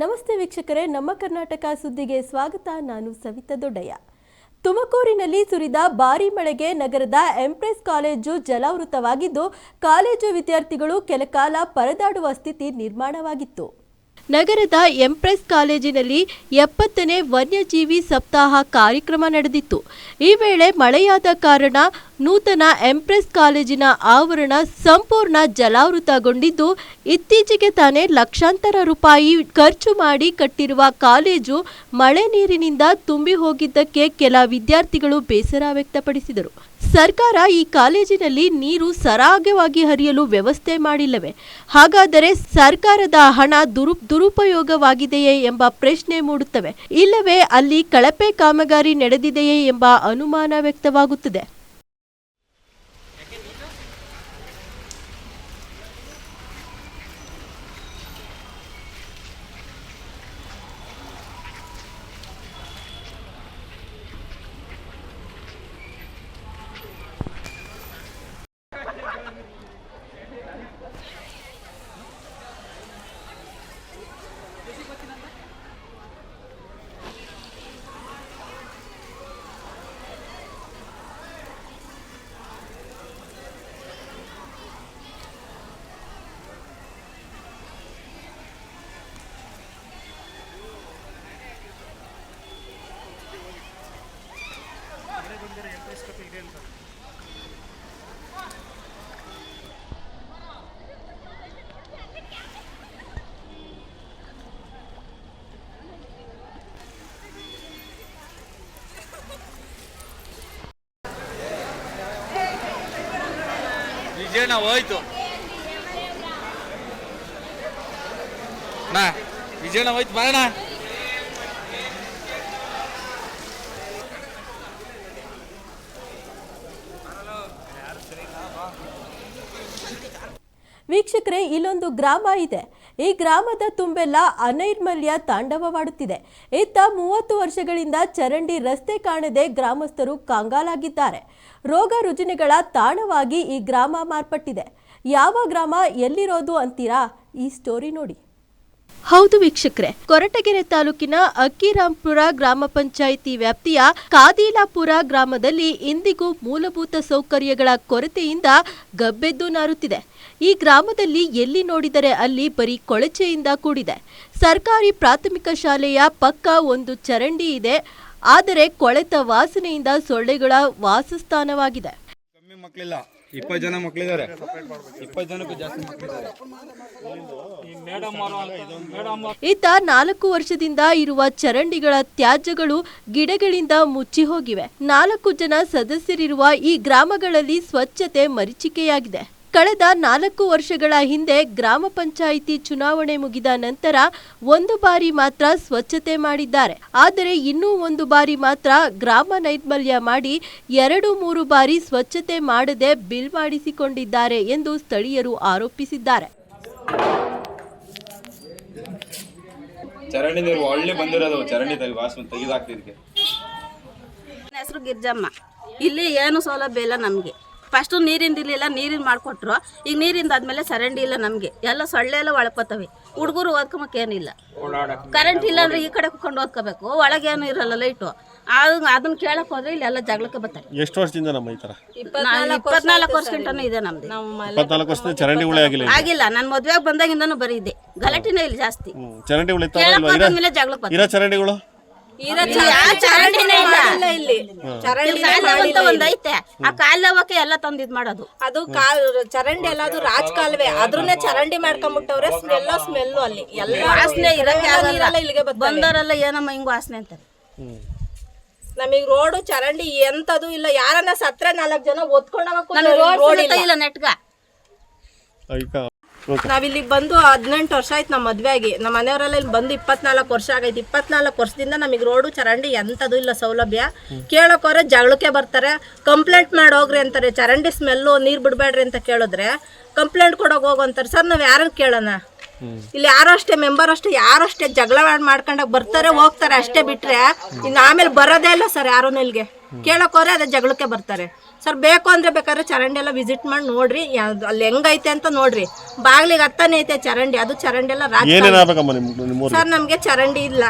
ನಮಸ್ತೆ ವೀಕ್ಷಕರೇ, ನಮ್ಮ ಕರ್ನಾಟಕ ಸುದ್ದಿಗೆ ಸ್ವಾಗತ. ನಾನು ಸವಿತಾ ದೊಡ್ಡಯ್ಯ. ತುಮಕೂರಿನಲ್ಲಿ ಸುರಿದ ಭಾರೀ ಮಳೆಗೆ ನಗರದ ಎಂಪ್ರೆಸ್ ಕಾಲೇಜು ಜಲಾವೃತವಾಗಿದ್ದು, ಕಾಲೇಜು ವಿದ್ಯಾರ್ಥಿಗಳು ಕೆಲಕಾಲ ಪರದಾಡುವ ಸ್ಥಿತಿ ನಿರ್ಮಾಣವಾಗಿತ್ತು. ನಗರದ ಎಂಪ್ರೆಸ್ ಕಾಲೇಜಿನಲ್ಲಿ ಎಪ್ಪತ್ತನೇ ವನ್ಯಜೀವಿ ಸಪ್ತಾಹ ಕಾರ್ಯಕ್ರಮ ನಡೆದಿತ್ತು. ಈ ವೇಳೆ ಮಳೆಯಾದ ಕಾರಣ ನೂತನ ಎಂಪ್ರೆಸ್ ಕಾಲೇಜಿನ ಆವರಣ ಸಂಪೂರ್ಣ ಜಲಾವೃತಗೊಂಡಿದ್ದು, ಇತ್ತೀಚೆಗೆ ತಾನೇ ಲಕ್ಷಾಂತರ ರೂಪಾಯಿ ಖರ್ಚು ಮಾಡಿ ಕಟ್ಟಿರುವ ಕಾಲೇಜು ಮಳೆ ನೀರಿನಿಂದ ತುಂಬಿ ಹೋಗಿದ್ದಕ್ಕೆ ಕೆಲ ವಿದ್ಯಾರ್ಥಿಗಳು ಬೇಸರ ವ್ಯಕ್ತಪಡಿಸಿದರು. ಸರ್ಕಾರ ಈ ಕಾಲೇಜಿನಲ್ಲಿ ನೀರು ಸರಾಗವಾಗಿ ಹರಿಯಲು ವ್ಯವಸ್ಥೆ ಮಾಡಿಲ್ಲವೇ? ಹಾಗಾದರೆ ಸರ್ಕಾರದ ಹಣ ದುರು, ದುರುಪಯೋಗವಾಗಿದೆಯೇ ಎಂಬ ಪ್ರಶ್ನೆ ಮೂಡುತ್ತವೆ. ಇಲ್ಲವೇ ಅಲ್ಲಿ ಕಳಪೆ ಕಾಮಗಾರಿ ನಡೆದಿದೆಯೇ ಎಂಬ ಅನುಮಾನ ವ್ಯಕ್ತವಾಗುತ್ತದೆ. близько півгинта. విజయన ఓయితు నా విజయన ఓయితు మరనా ಗ್ರಾಮ ಇದೆ. ಈ ಗ್ರಾಮದ ತುಂಬೆಲ್ಲ ಅನೈರ್ಮಲ್ಯ ತಾಂಡವವಾಡುತ್ತಿದೆ. ಇತ್ತ ಮೂವತ್ತು ವರ್ಷಗಳಿಂದ ಚರಂಡಿ ರಸ್ತೆ ಕಾಣದೆ ಗ್ರಾಮಸ್ಥರು ಕಂಗಾಲಾಗಿದ್ದಾರೆ. ರೋಗ ರುಜಿನಗಳ ತಾಣವಾಗಿ ಈ ಗ್ರಾಮ ಮಾರ್ಪಟ್ಟಿದೆ. ಯಾವ ಗ್ರಾಮ ಎಲ್ಲಿರೋದು ಅಂತೀರಾ? ಈ ಸ್ಟೋರಿ ನೋಡಿ. ಹೌದು ವೀಕ್ಷಕರೇ, ಕೊರಟಗೆರೆ ತಾಲೂಕಿನ ಅಕ್ಕಿರಾಂಪುರ ಗ್ರಾಮ ಪಂಚಾಯಿತಿ ವ್ಯಾಪ್ತಿಯ ಕಾದೀಲಾಪುರ ಗ್ರಾಮದಲ್ಲಿ ಇಂದಿಗೂ ಮೂಲಭೂತ ಸೌಕರ್ಯಗಳ ಕೊರತೆಯಿಂದ ಗಬ್ಬೆದ್ದು ನಾರುತ್ತಿದೆ. ಈ ಗ್ರಾಮದಲ್ಲಿ ಎಲ್ಲಿ ನೋಡಿದರೆ ಅಲ್ಲಿ ಬರೀ ಕೊಳಚೆಯಿಂದ ಕೂಡಿದೆ. ಸರ್ಕಾರಿ ಪ್ರಾಥಮಿಕ ಶಾಲೆಯ ಪಕ್ಕ ಒಂದು ಚರಂಡಿ ಇದೆ. ಆದರೆ ಕೊಳೆತ ವಾಸನೆಯಿಂದ ಸೊಳ್ಳೆಗಳ ವಾಸಸ್ಥಾನವಾಗಿದೆ. ಕಮ್ಮಿ ಮಕ್ಕಳಿಲ್ಲ ಇಪ್ಪತ್ತು ಜನ ಮಕ್ಕಳಿದ್ದಾರೆ ಇಪ್ಪತ್ತು ಜನಕ್ಕೂ ಜಾಸ್ತಿ ಮಕ್ಕಳಿದ್ದಾರೆ ಇತ್ತ ನಾಲ್ಕು ವರ್ಷದಿಂದ ಇರುವ ಚರಂಡಿಗಳ ತ್ಯಾಜ್ಯಗಳು ಗಿಡಗಳಿಂದ ಮುಚ್ಚಿ ಹೋಗಿವೆ. ನಾಲ್ಕು ಜನ ಸದಸ್ಯರಿರುವ ಈ ಗ್ರಾಮಗಳಲ್ಲಿ ಸ್ವಚ್ಛತೆ ಮರೀಚಿಕೆಯಾಗಿದೆ. ಕಳೆದ ನಾಲ್ಕು ವರ್ಷಗಳ ಹಿಂದೆ ಗ್ರಾಮ ಪಂಚಾಯಿತಿ ಚುನಾವಣೆ ಮುಗಿದ ನಂತರ ಒಂದು ಬಾರಿ ಮಾತ್ರ ಸ್ವಚ್ಛತೆ ಮಾಡಿದ್ದಾರೆ. ಆದರೆ ಇನ್ನೂ ಒಂದು ಬಾರಿ ಮಾತ್ರ ಗ್ರಾಮ ನೈರ್ಮಲ್ಯ ಮಾಡಿ ಎರಡು ಮೂರು ಬಾರಿ ಸ್ವಚ್ಛತೆ ಮಾಡದೆ ಬಿಲ್ ಮಾಡಿಸಿಕೊಂಡಿದ್ದಾರೆ ಎಂದು ಸ್ಥಳೀಯರು ಆರೋಪಿಸಿದ್ದಾರೆ. ಚರಂಡಿ ನೀರು ಒಳ್ಳೆ ಬಂದಿರೋದು. ಚರಂಡಿ ತೆಗಿ ವಾಸನೆ ತೆಗೆದಾಕ್ತಿದ್ಕೆ. ಹೆಸರು ಗಿರ್ಜಮ್ಮ. ಇಲ್ಲಿ ಏನು ಸೌಲಭ್ಯ ಇಲ್ಲ ನಮಗೆ. ಫಸ್ಟು ನೀರಿಂದ ಇರಲಿಲ್ಲ ನೀರಿನ ಮಾಡಿಕೊಟ್ರು. ಈಗ ನೀರಿಂದ ಆದ್ಮೇಲೆ ಸರಂಡಿ ಇಲ್ಲ ನಮಗೆ. ಎಲ್ಲ ಸೊಳ್ಳೆ ಎಲ್ಲ ಒಳ್ಕೊತವೆ. ಹುಡುಗರು ಓದ್ಕೊಂಬಕ್ಕೆ ಏನಿಲ್ಲ. ಕರೆಂಟ್ ಇಲ್ಲ ಅಂದ್ರೆ ಈ ಕಡೆ ಕುಕೊಂಡು ಓದ್ಕೋಬೇಕು. ಒಳಗೇನು ಇರಲ್ಲ ಲೈಟು ಅದು ಅದನ್ನ ಕೇಳಕ್ ಹೋದ್ರೆ ಇಲ್ಲಿ ಎಲ್ಲ ಜಗಳಕ್ಕೆ ಬರ್ತಾರೆ. ಎಷ್ಟು ವರ್ಷದಿಂದ ನಮ್ಮ ಈ ತರ? ಇಪ್ಪತ್ನಾಲ್ಕು ವರ್ಷ ಗಂಟನೂ ಇದೆ ನಮ್ದು. ಇಪ್ಪತ್ನಾಲ್ಕು ವರ್ಷದಿಂದ ಹುಳಿ ಆಗಿಲ್ಲ ಆಗಿಲ್ಲ. ನನ್ನ ಮದ್ವೆಗೆ ಬಂದಾಗಿಂದನೂ ಬರೀ ಇದೆ. ಗಲಾಟಿನೇ ಇಲ್ಲಿ ಜಾಸ್ತಿ. ಚರಂಡಿ ಹುಳಿ ಜಗಳಕ್ಕೆ ಇರೋ ಚರಂಡಿಗಳು? ಇಲ್ಲ ಇಲ್ಲಿ ಕಾಲುವೆ ಅಂತ ಒಂದ್ ಐತೆ ಆ ಕಾಲವಕ್ಕೆ ಎಲ್ಲ ತಂದಿದ್ ಮಾಡೋದು. ಅದು ಕಾಲ್ ಚರಂಡಿ ಎಲ್ಲ ಅದು ರಾಜ್ ಕಾಲುವೆ ಅದ್ರನ್ನೇ ಚರಂಡಿ ಮಾಡ್ಕೊಂಡ್ಬಿಟ್ಟವ್ರೆ ಎಲ್ಲ ಸ್ಮೆಲ್ಲು ಅಲ್ಲಿ. ಎಲ್ಲ ವಾಸನೆ ಇರಕ್ಕೆ ಆಗಲ್ಲ. ಇಲ್ಲಿಗೆ. ಬಂದವರೆಲ್ಲ ಏನಮ್ಮ ಹಿಂಗ್ ವಾಸನೆ ಅಂತಾರೆ? ನಮಗ್ ರೋಡು ಚರಂಡಿ ಎಂತದು ಇಲ್ಲ. ಯಾರನ್ನ ಸತ್ರ ನಾಲ್ಕು ಜನ ರೋಡ್ ರೋಡ್ ಇಲ್ಲ. ನೆಟ್ಗ ಓಕೆ ಬಂದು ಹದಿನೆಂಟು ವರ್ಷ ಆಯ್ತು ನಮ್ಮ ಮದ್ವೆ ಆಗಿ ನಮ್ಮ ಮನೆಯವರೆಲ್ಲ ಇಲ್ಲಿ ಬಂದು ಇಪ್ಪತ್ನಾಲ್ಕು ವರ್ಷ ಆಗೈತೆ. ಇಪ್ಪತ್ನಾಲ್ಕು ವರ್ಷದಿಂದ ನಮಗೆ ರೋಡು ಚರಂಡಿ ಎಂಥದ್ದು ಇಲ್ಲ ಸೌಲಭ್ಯ. ಕೇಳೋಕೋರೆ ಜಗಳಕ್ಕೆ ಬರ್ತಾರೆ. ಕಂಪ್ಲೇಂಟ್ ಮಾಡಿ ಹೋಗ್ರಿ ಅಂತಾರೆ. ಚರಂಡಿ ಸ್ಮೆಲ್ಲು ನೀರು ಬಿಡಬೇಡ್ರಿ ಅಂತ ಕೇಳಿದ್ರೆ ಕಂಪ್ಲೇಂಟ್ ಕೊಡೋಕೆ ಹೋಗು ಅಂತಾರೆ. ಸರ್ ನಾವು ಯಾರನ್ನು ಕೇಳೋಣ? ಇಲ್ಲಿ ಯಾರು ಅಷ್ಟೇ ಮೆಂಬರ್ ಅಷ್ಟೇ ಯಾರು ಅಷ್ಟೇ ಜಗಳ ಮಾಡ್ಕೊಂಡಾಗ ಬರ್ತಾರೆ ಹೋಗ್ತಾರೆ ಅಷ್ಟೇ ಬಿಟ್ರೆ ಇನ್ನು ಆಮೇಲೆ ಬರೋದೇ ಇಲ್ಲ ಸರ್ ಯಾರೂ ಇಲ್ಲಿಗೆ ಹೋದ್ರೆ ಅದೇ ಜಗಳಕ್ಕೆ ಬರ್ತಾರೆ. ಸರ್ ಬೇಕು ಅಂದ್ರೆ ಬೇಕಾದ್ರೆ ಚರಂಡಿ ಎಲ್ಲ ವಿಸಿಟ್ ಮಾಡಿ ನೋಡ್ರಿ ಅಲ್ಲಿ ಹೆಂಗೈತೆ ಅಂತ ನೋಡ್ರಿ. ಬಾಗ್ಲಿಗೆ ಹತ್ತಾನೆ ಐತೆ ಚರಂಡಿ ಅದು ಚರಂಡಿ ಎಲ್ಲ ರಾಜ ಸರ್ ನಮ್ಗೆ ಚರಂಡಿ ಇಲ್ಲ.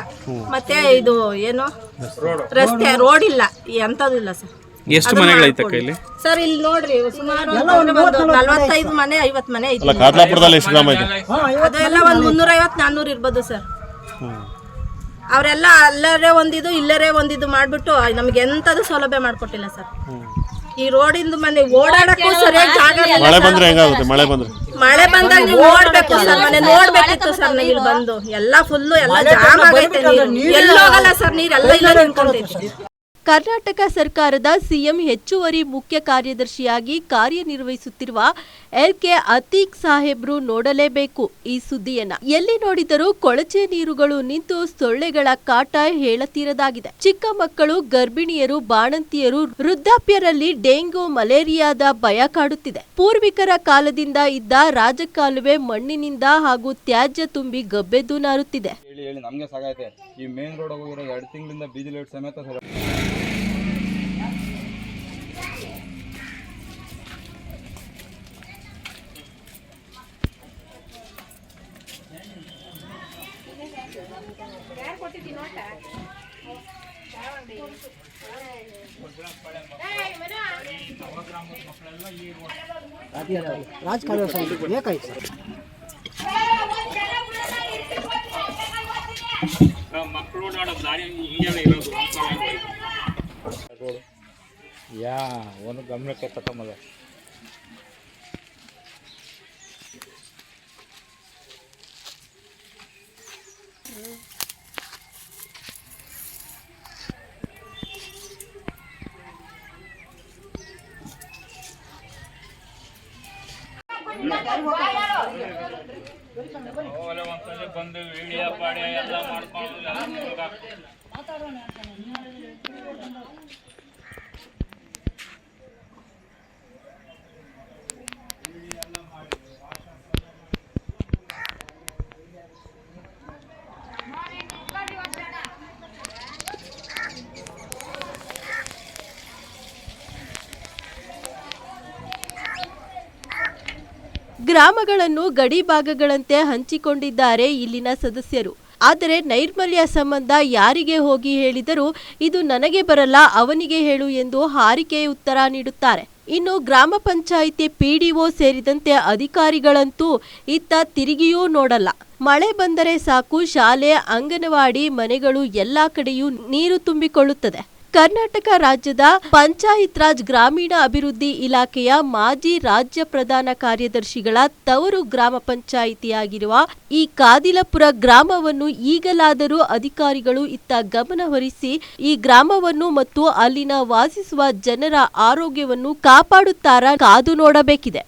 ಮತ್ತೆ ಇದು ಏನು? ರಸ್ತೆ ರೋಡ್ ಇಲ್ಲ ಎಂತದಿಲ್ಲ ಸರ್. ಎಷ್ಟು ಮನೆಗಳೈತೆ ಇಲ್ಲಿ? ಸರ್ ಇಲ್ಲಿ ನೋಡ್ರಿ ಸುಮಾರು ನಲ್ವತ್ತೈದು ಮನೆ ಐವತ್ ಮನೆ ಐತಿ. ಅಲ್ಲ ಎಷ್ಟು ಗ್ರಾಮ ಇದೆ? ಅದೆಲ್ಲ ಒಂದು ಮುನ್ನೂರ ಐವತ್ ನಾನ್ನೂರು ಇರ್ಬೋದು ಸರ್. ಅವರೆಲ್ಲ ಅಲ್ಲರೇ ಒಂದಿದು ಇಲ್ಲರೇ ಒಂದಿದು ಮಾಡ್ಬಿಟ್ಟು ನಮ್ಗೆ ಎಂಥದ್ದು ಸೌಲಭ್ಯ ಮಾಡ್ಕೊಟ್ಟಿಲ್ಲ ಸರ್. ಈ ರೋಡಿಂದು ಮನೆ ಓಡಾಡಕ್ಕೂ ಸರಿಯಾಗಿ ಜಾಗ ಇಲ್ಲ ಮಳೆ ಬಂದ್ರೆ ಹೆಂಗಾಗುತ್ತೆ? ಮಳೆ ಬಂದ್ರೆ? ಮಳೆ ಬಂದಾಗ ನೀವು ನೋಡ್ಬೇಕು ಸರ್ ಮನೆ ನೋಡ್ಬೇಕಿತ್ತು ಸರ್ ನೀವು ಇಲ್ಲಿ ಬಂದು. ಎಲ್ಲ ಫುಲ್ಲು ಎಲ್ಲ ಜಾಮ್ ಆಗೈತೆ ನೀರು. ಎಲ್ಲೋಗಲ್ಲ ಸರ್ ನೀರ್ ಎಲ್ಲ ಇಲ್ಲ ನಿಂತ್ಕೊಂತೈತಿ ಕರ್ನಾಟಕ ಸರ್ಕಾರದ ಸಿಎಂ ಹೆಚ್ಚುವರಿ ಮುಖ್ಯ ಕಾರ್ಯದರ್ಶಿಯಾಗಿ ಕಾರ್ಯನಿರ್ವಹಿಸುತ್ತಿರುವ ಎಲ್ ಕೆ ಅತೀಕ್ ಸಾಹೇಬ್ರು ನೋಡಲೇಬೇಕು ಈ ಸುದ್ದಿಯನ್ನ. ಎಲ್ಲಿ ನೋಡಿದರೂ ಕೊಳಚೆ ನೀರುಗಳು ನಿಂತು ಸೊಳ್ಳೆಗಳ ಕಾಟ ಹೇಳತೀರದಾಗಿದೆ. ಚಿಕ್ಕ ಮಕ್ಕಳು, ಗರ್ಭಿಣಿಯರು, ಬಾಣಂತಿಯರು ವೃದ್ಧಾಪ್ಯರಲ್ಲಿ ಡೆಂಗ್ಯೂ, ಮಲೇರಿಯಾದ ಭಯ ಕಾಡುತ್ತಿದೆ. ಪೂರ್ವಿಕರ ಕಾಲದಿಂದ ಇದ್ದ ರಾಜಕಾಲುವೆ ಮಣ್ಣಿನಿಂದ ಹಾಗೂ ತ್ಯಾಜ್ಯ ತುಂಬಿ ಗಬ್ಬೆದ್ದು ನಾರುತ್ತಿದೆ. ಹೇಳಿ ಹೇಳಿ, ನಮಗೆ ಈ ಮೇನ್ ರೋಡ್ ಹೋಗಿರೋ ಎರಡು ತಿಂಗಳಿಂದ ಬೀದಿ ಲೈಟ್ ಸಮೇತ ರಾಜಕಾರಣ ಬೇಕಾಯ್ತು ಸರ್ ಯಾ ಒಂದು ಗಮನಕ್ಕೆ ತಗೊಂಬಲ್ಲ ಗ್ರಾಮಗಳನ್ನು ಗಡಿ ಭಾಗಗಳಂತೆ ಹಂಚಿಕೊಂಡಿದ್ದಾರೆ ಇಲ್ಲಿನ ಸದಸ್ಯರು. ಆದರೆ ನೈರ್ಮಲ್ಯ ಸಂಬಂಧ ಯಾರಿಗೆ ಹೋಗಿ ಹೇಳಿದರೂ ಇದು ನನಗೆ ಬರಲ್ಲ, ಅವನಿಗೆ ಹೇಳು ಎಂದು ಹಾರಿಕೆ ಉತ್ತರ ನೀಡುತ್ತಾರೆ. ಇನ್ನು ಗ್ರಾಮ ಪಂಚಾಯಿತಿ ಪಿಡಿಒ ಸೇರಿದಂತೆ ಅಧಿಕಾರಿಗಳಂತೂ ಇತ್ತ ತಿರುಗಿಯೂ ನೋಡಲ್ಲ. ಮಳೆ ಬಂದರೆ ಸಾಕು, ಶಾಲೆ, ಅಂಗನವಾಡಿ ಮನೆಗಳು ಎಲ್ಲಾ ಕಡೆಯೂ ನೀರು ತುಂಬಿಕೊಳ್ಳುತ್ತದೆ. ಕರ್ನಾಟಕ ರಾಜ್ಯದ ಪಂಚಾಯತ್ ರಾಜ್ ಗ್ರಾಮೀಣ ಅಭಿವೃದ್ಧಿ ಇಲಾಖೆಯ ಮಾಜಿ ರಾಜ್ಯ ಪ್ರಧಾನ ಕಾರ್ಯದರ್ಶಿಗಳ ತವರು ಗ್ರಾಮ ಪಂಚಾಯಿತಿಯಾಗಿರುವ ಈ ಕಾದಿಲಪುರ ಗ್ರಾಮವನ್ನು ಈಗಲಾದರೂ ಅಧಿಕಾರಿಗಳು ಇತ್ತ ಗಮನಹರಿಸಿ ಈ ಗ್ರಾಮವನ್ನು ಮತ್ತು ಅಲ್ಲಿನ ವಾಸಿಸುವ ಜನರ ಆರೋಗ್ಯವನ್ನು ಕಾಪಾಡುತ್ತಾರಾ ಕಾದು ನೋಡಬೇಕಿದೆ.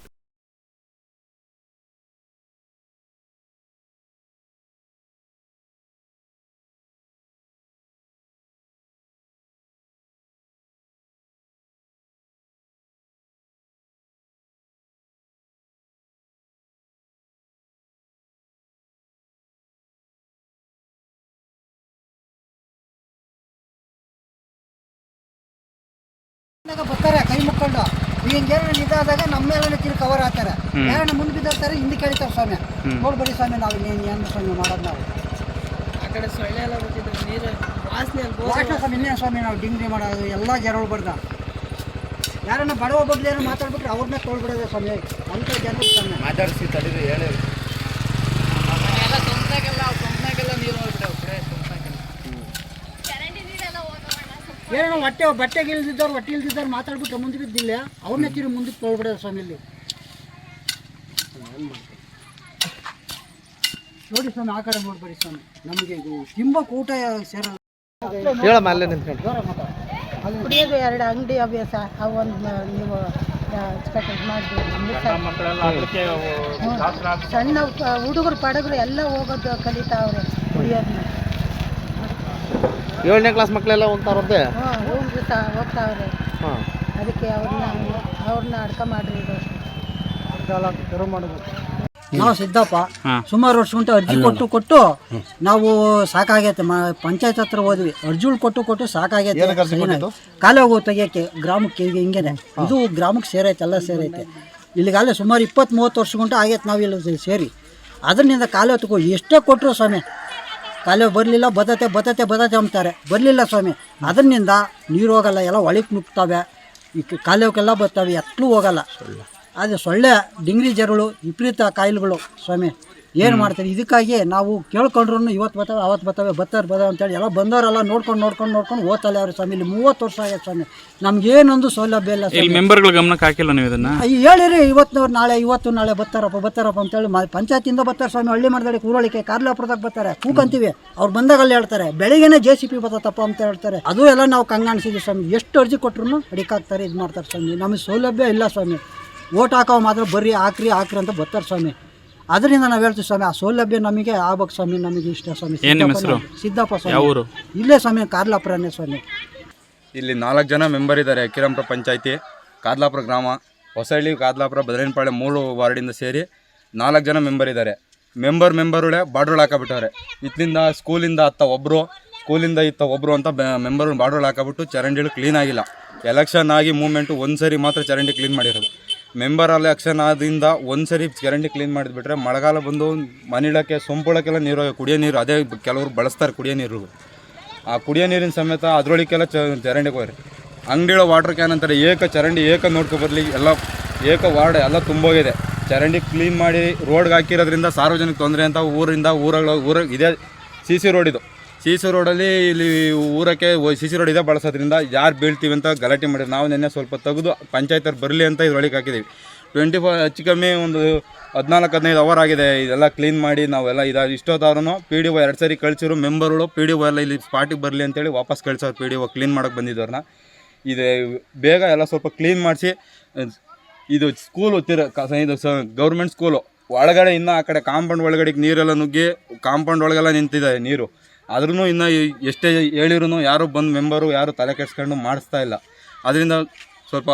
ಹಿಂಗೇನ ಇದಾದಾಗ ನಮ್ಮ ಮೇಲೆ ತಿರು ಕವರ್ ಹಾಕ್ತಾರೆ. ಯಾರನ್ನ ಮುಂದೆ ಬಿದ್ದಿರ್ತಾರೆ ಹಿಂದೆ ಕೇಳ್ತಾರೆ ಸ್ವಾಮಿ. ನೋಡ್ಬೇಡಿ ಸ್ವಾಮಿ ನಾವು ಇನ್ನೇನು ಏನು ಸ್ವಾಮಿ ಮಾಡೋದು ನಾವು. ಆ ಕಡೆ ಸೊಳ್ಳೆ ಎಲ್ಲ ಬರ್ತಿದ್ರು ನೀರು ವಾಸನೆ ವಾಸನೆ ಸ್ವಾಮಿ ಇನ್ನೇನು ಸ್ವಾಮಿ ನಾವು ಡಿಂಗ್ರಿ ಮಾಡೋದು ಎಲ್ಲ ಜರಳು ಬರ್ದ. ಯಾರನ್ನ ಬಡವ ಬಗ್ಗೆ ಏನೋ ಮಾತಾಡ್ಬಿಟ್ರೆ ಅವ್ರನ್ನ ತೊಳ್ಬಿಡೋದು ಸ್ವಾಮಿ ಅಂತ ಜನ ಸ್ವಾಮಿ ಮಾತಾಡಿಸಿ ತಡೀರಿ ಹೇಳಿ. ಏನೋ ಹೊಟ್ಟೆ ಬಟ್ಟೆಗೆ ಇಲ್ದಿದ್ದವ್ರು ಹೊಟ್ಟೆ ಇಲ್ದಿದ್ದವ್ರು ಮಾತಾಡ್ಬಿಟ್ಟು ಮುಂದೆ ಬಿದ್ದಿಲ್ಲ ಅವ್ರನ್ನ ತಿರು ಮುಂದಕ್ಕೆ ತೊಳ್ಬಿಡೋದು ಸ್ವಾಮಿಲಿ. ಇಲ್ಲಿ ನೋಡಿ ಸ್ವಾಮಿ ಆ ಕಡೆ ನೋಡ್ಬೇಡಿ ಸ್ವಾಮಿ. ನಮಗೆ ಇದು ತುಂಬ ಕೂಟ ಸೇರಲ್ಲ. ಕುಡಿಯೋದು ಎರಡು ಅಂಗಡಿ ಅಭ್ಯಾಸ ಅವು ಒಂದು ನೀವು ಸಣ್ಣ ಹುಡುಗರು ಪಡಗರು ಎಲ್ಲ ಹೋಗೋದು ಕಲಿತಾವ್ರೆ ಕುಡಿಯೋದನ್ನ ಏಳನೇ ಕ್ಲಾಸ್ ಮಕ್ಕಳೆಲ್ಲ ಹೋಗ್ತಾರಂತೆ ಹಾಂ ಹೋಗ್ತಾವ್ರೆ. ಅದಕ್ಕೆ ಅವ್ರನ್ನ ಅವ್ರನ್ನ ಅಡ್ಕ ಮಾಡ್ರಿ ಶುರು ಮಾಡಬೇಕು ನಾವು ಸಿದ್ದಪ್ಪ ಸುಮಾರು ವರ್ಷ ಗಂಟೆ ಅರ್ಜಿ ಕೊಟ್ಟು ಕೊಟ್ಟು ನಾವು ಸಾಕಾಗೈತೆ ಮ ಪಂಚಾಯತ್ ಹತ್ರ ಹೋದ್ವಿ. ಅರ್ಜಿಗಳು ಕೊಟ್ಟು ಕೊಟ್ಟು ಸಾಕಾಗೈತೆ. ಹೋಗೋ ತೆಗಿಯೋಕ್ಕೆ ಗ್ರಾಮಕ್ಕೆ ಈಗ ಹಿಂಗೇನೆ. ಇದು ಗ್ರಾಮಕ್ಕೆ ಸೇರೈತೆ ಎಲ್ಲ ಸೇರೈತೆ. ಇಲ್ಲಿಗಾಗಲೇ ಸುಮಾರು ಇಪ್ಪತ್ತು ಮೂವತ್ತು ವರ್ಷ ಗಂಟೆ ಆಗೈತೆ ನಾವು ಇಲ್ಲಿ ಸೇರಿ. ಅದರಿಂದ ಕಾಲೇ ಹೊತ್ಕೋ ಎಷ್ಟೇ ಕೊಟ್ಟರು ಸ್ವಾಮಿ ಕಾಲೇ ಬರಲಿಲ್ಲ ಬದತೆ ಬದತೆ ಬದತೆ ಅಂತಾರೆ ಬರಲಿಲ್ಲ ಸ್ವಾಮಿ. ಅದರಿಂದ ನೀರು ಹೋಗಲ್ಲ ಎಲ್ಲ ಒಳಕ್ಕೆ ನುಗ್ತವೆ ಈ ಕಾಲುವೆಗೆಲ್ಲ ಬರ್ತವೆ ಎತ್ತಲೂ ಹೋಗಲ್ಲ. ಅದೇ ಸೊಳ್ಳೆ ಡಿಂಗ್ರಿ ಜರುಳು ವಿಪರೀತ ಕಾಯಿಲೆಗಳು ಸ್ವಾಮಿ. ಏನು ಮಾಡ್ತಾರೆ? ಇದಕ್ಕಾಗಿ ನಾವು ಕೇಳ್ಕೊಂಡ್ರು ಇವತ್ತು ಬರ್ತವೆ ಅವತ್ತು ಬರ್ತವೆ ಬತ್ತಾರೆ ಬದ ಅಂತೇಳಿ ಎಲ್ಲ ಬಂದವರೆಲ್ಲ ನೋಡ್ಕೊಂಡು ನೋಡ್ಕೊಂಡು ನೋಡ್ಕೊಂಡು ಓದ್ತಲ್ಲ ಅವ್ರ ಸ್ವಾಮಿ. ಇಲ್ಲಿ ಮೂವತ್ತು ವರ್ಷ ಆಗ್ಯದ ಸ್ವಾಮಿ. ನಮ್ಗೇನೊಂದು ಸೌಲಭ್ಯ ಇಲ್ಲ ಇಲ್ಲಿ ಸ್ವಾಮಿ. ಮೆಂಬರ್ಗಳ ಗಮನಕ್ಕೆ ಹಾಕಿಲ್ಲ ನೀವು ಇದನ್ನ? ಈ ಹೇಳಿರಿ ಇವತ್ತು ನಾಳೆ ಇವತ್ತು ನಾಳೆ ಬತ್ತಾರಪ್ಪ ಬತ್ತಾರಪ್ಪ ಅಂತೇಳಿ ಮ ಪಂಚಾಯತಿಂದ ಬರ್ತಾರೆ ಸ್ವಾಮಿ ಹಳ್ಳಿ ಮಾಡ್ದಾಡಿ ಕೂರೋಳಿಕೆ ಕಾರ್ಲಾಪುರದಾಗ ಬರ್ತಾರೆ ಕೂಕಂತೀವಿ. ಅವ್ರು ಬಂದಾಗ ಅಲ್ಲಿ ಹೇಳ್ತಾರೆ. ಬೆಳಿಗ್ಗೆನೆ ಜೆ ಸಿ ಪಿ ಬರ್ತಪ್ಪ ಅಂತ ಹೇಳ್ತಾರೆ. ಅದು ಎಲ್ಲ ನಾವು ಕಂಗಾಣಿಸಿದ್ವಿ ಸ್ವಾಮಿ. ಎಷ್ಟು ಅರ್ಜಿ ಕೊಟ್ರು ಅಡಿಕಾಗ್ತಾರೆ ಇದು ಮಾಡ್ತಾರೆ ಸ್ವಾಮಿ. ನಮಗೆ ಸೌಲಭ್ಯ ಇಲ್ಲ ಸ್ವಾಮಿ. ಓಟ್ ಹಾಕೋ ಮಾತ್ರ ಬರ್ರಿ ಹಾಕ್ರಿ ಹಾಕ್ರಿ ಅಂತ ಬರ್ತಾರೆ ಸ್ವಾಮಿ. ಅದರಿಂದ ನಾವು ಹೇಳ್ತೀವಿ ಸ್ವಾಮಿ ಆ ಸೌಲಭ್ಯ ನಮಗೆ ಆಗ್ಬೇಕು ಸ್ವಾಮಿ ನಮಗೆ ಇಷ್ಟ ಸ್ವಾಮಿ. ಏನ್ ನಿಮ್ಮ ಸಿದ್ದಪ್ಪ ಹೆಸರು? ಸಿದ್ದಪ್ಪ ಯಾವ ಸ್ವಾಮಿ. ಊರು? ಇಲ್ಲೇ ಸ್ವಾಮಿ ಕಾರ್ಲಾಪುರನೇ ಸ್ವಾಮಿ. ಇಲ್ಲಿ ನಾಲ್ಕು ಜನ ಮೆಂಬರ್ ಇದ್ದಾರೆ ಅಕ್ಕಿರಾಂಪುರ ಪಂಚಾಯತಿ ಕಾದ್ಲಾಪುರ ಗ್ರಾಮ ಹೊಸಹಳ್ಳಿ ಕಾದ್ಲಾಪುರ ಬದರಿನಪಾಳ್ಯ ಮೂರು ವಾರ್ಡಿಂದ ಸೇರಿ ನಾಲ್ಕು ಜನ ಮೆಂಬರ್ ಇದ್ದಾರೆ. ಮೆಂಬರ್ ಮೆಂಬರುಳೆ ಬಾರ್ಡ್ರೋಲ್ ಹಾಕಬಿಟ್ಟವ್ರೆ. ಇತ್ಲಿಂದ ಸ್ಕೂಲಿಂದ ಅತ್ತ ಒಬ್ಬರು ಸ್ಕೂಲಿಂದ ಇತ್ತ ಒಬ್ಬರು ಅಂತ ಮೆಂಬರ್ ಬಾರ್ಡ್ರೋಲ್ ಹಾಕಬಿಟ್ಟು ಚರಂಡಿಗಳು ಕ್ಲೀನ್ ಆಗಿಲ್ಲ. ಎಲೆಕ್ಷನ್ ಆಗಿ ಮೂಮೆಂಟು ಒಂದು ಸರಿ ಮಾತ್ರ ಚರಂಡಿ ಕ್ಲೀನ್ ಮಾಡಿರೋದು. ಮೆಂಬರ್ ಎಲೆಕ್ಷನ್ ಆದಿಂದ ಒಂದು ಸರಿ ಚರಂಡಿ ಕ್ಲೀನ್ ಮಾಡಿದ್ಬಿಟ್ರೆ ಮಳೆಗಾಲ ಬಂದು ಮನಿಳಕ್ಕೆ ಸೊಂಪುಳಕ್ಕೆಲ್ಲ ನೀರು ಕುಡಿಯೋ ನೀರು ಅದೇ ಕೆಲವರು ಬಳಸ್ತಾರೆ ಕುಡಿಯೋ ನೀರು. ಆ ಕುಡಿಯೋ ನೀರಿನ ಸಮೇತ ಅದರೊಳಗೆಲ್ಲ ಚ ಚರಂಡಿಗೆ ಹೋಗ್ರಿ ಅಂಗಡಿಗಳ ವಾಟರ್ ಕ್ಯಾನ್ ಅಂತಾರೆ, ಏಕ ಚರಂಡಿ, ಏಕ ನೋಡ್ಕೊಬರ್ಲಿ ಎಲ್ಲ ಏಕ ವಾರ್ಡ್ ಎಲ್ಲ ತುಂಬೋಗಿದೆ. ಚರಂಡಿ ಕ್ಲೀನ್ ಮಾಡಿ ರೋಡ್ಗೆ ಹಾಕಿರೋದ್ರಿಂದ ಸಾರ್ವಜನಿಕ ತೊಂದರೆ ಅಂತ ಊರಿಂದ ಊರಗಳ ಊರ ಇದೇ ಸಿ ಸಿ ರೋಡ್ ಇದು. ಸಿ ಸಿ ರೋಡಲ್ಲಿ ಇಲ್ಲಿ ಊರಕ್ಕೆ ಸಿ ಸಿ ರೋಡ್ ಇದೆ ಬಳಸೋದ್ರಿಂದ ಯಾರು ಬೀಳ್ತೀವಿ ಅಂತ ಗಲಾಟೆ ಮಾಡಿದ್ರು ನಾವು ನಿನ್ನೆ ಸ್ವಲ್ಪ ತೆಗೆದು ಪಂಚಾಯತರು ಬರಲಿ ಅಂತ ಇದ್ರೊಳಗೆ ಹಾಕಿದ್ದೀವಿ. ಟ್ವೆಂಟಿ ಫೋರ್ ಹೆಚ್ಚು ಕಮ್ಮಿ ಒಂದು ಹದಿನಾಲ್ಕು, ಹದಿನೈದು ಅವರ್ ಆಗಿದೆ. ಇದೆಲ್ಲ ಕ್ಲೀನ್ ಮಾಡಿ ನಾವೆಲ್ಲ ಇದು ಇಷ್ಟೊತ್ತಾದ್ರೂ ಪಿ ಡಿ ಒ ಎರಡು ಸರಿ ಕಳಿಸಿರು. ಮೆಂಬರ್ಗಳು ಪಿ ಡಿ ಒ ಎಲ್ಲ ಇಲ್ಲಿ ಸ್ಪಾಟಿಗೆ ಬರಲಿ ಅಂತೇಳಿ ವಾಪಸ್ ಕಳ್ಸೋರು ಪಿ ಡಿ ಒ ಕ್ಲೀನ್ ಮಾಡೋಕೆ ಬಂದಿದ್ದವ್ರನ್ನ. ಇದು ಬೇಗ ಎಲ್ಲ ಸ್ವಲ್ಪ ಕ್ಲೀನ್ ಮಾಡಿಸಿ, ಇದು ಸ್ಕೂಲು ತಿರ ಇದು ಸ ಗೌರ್ಮೆಂಟ್ ಸ್ಕೂಲು ಒಳಗಡೆ ಇನ್ನೂ ಆ ಕಡೆ ಕಾಂಪೌಂಡ್ ಒಳಗಡೆಗೆ ನೀರೆಲ್ಲ ನುಗ್ಗಿ ಕಾಂಪೌಂಡ್ ಒಳಗೆಲ್ಲ ನಿಂತಿದೆ ನೀರು. ಆದ್ರೂ ಇನ್ನು ಎಷ್ಟೇ ಹೇಳಿರೂ ಯಾರು ಬಂದು ಮೆಂಬರು, ಯಾರು ತಲೆ ಕೆಡಿಸ್ಕೊಂಡು ಮಾಡಿಸ್ತಾ ಇಲ್ಲ. ಅದರಿಂದ ಸ್ವಲ್ಪ